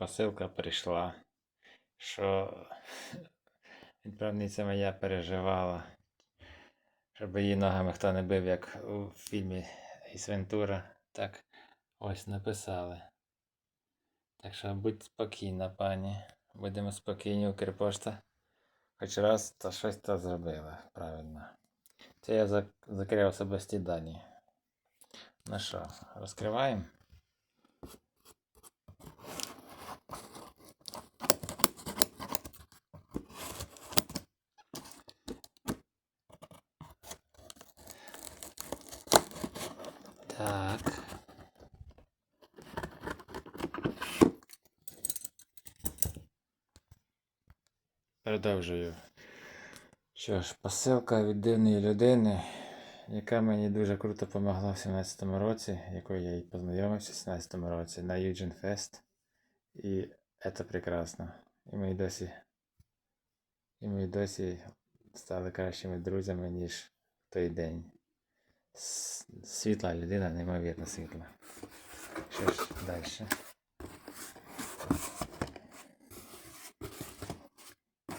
посилка прийшла, що відправниця моя переживала, щоб її ногами хто не бив, як у фільмі Ейс Вентура. Так ось написали. Так що будь спокійна, пані. Будемо спокійні, Укрпошта. Хоч раз то щось то зробила правильно. Це я закрив особисті дані. Ну що, розкриваємо? Так. Продовжую. Що ж, посилка від дивної людини, яка мені дуже круто допомогла в 17-му році, якою я і познайомився в 17-му році на Eugen Fest. І це прекрасно. І ми досі. І ми досі стали кращими друзями, ніж в той день. Світла людина, неймовірно світла. Що ж, далі.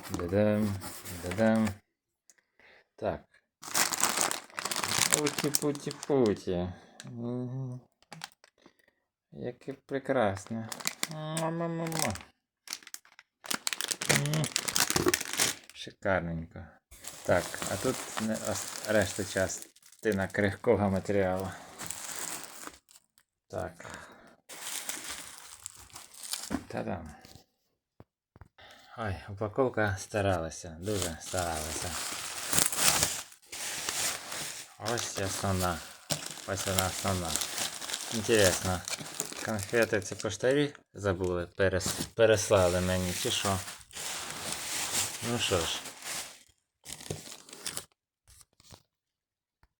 Дадам, дадам. Так. Путі-путі-путі. Яке прекрасне. Ма-ма-ма-ма. Шикарненько. Так, а тут решта частина крихкого матеріалу. Так. Та-дам. Ой, упаковка старалася, дуже старалася. Ось основна. Ось вона основна. Інтересно, конфети ці поштарі забули, перес, переслали мені чи що? Ну що ж,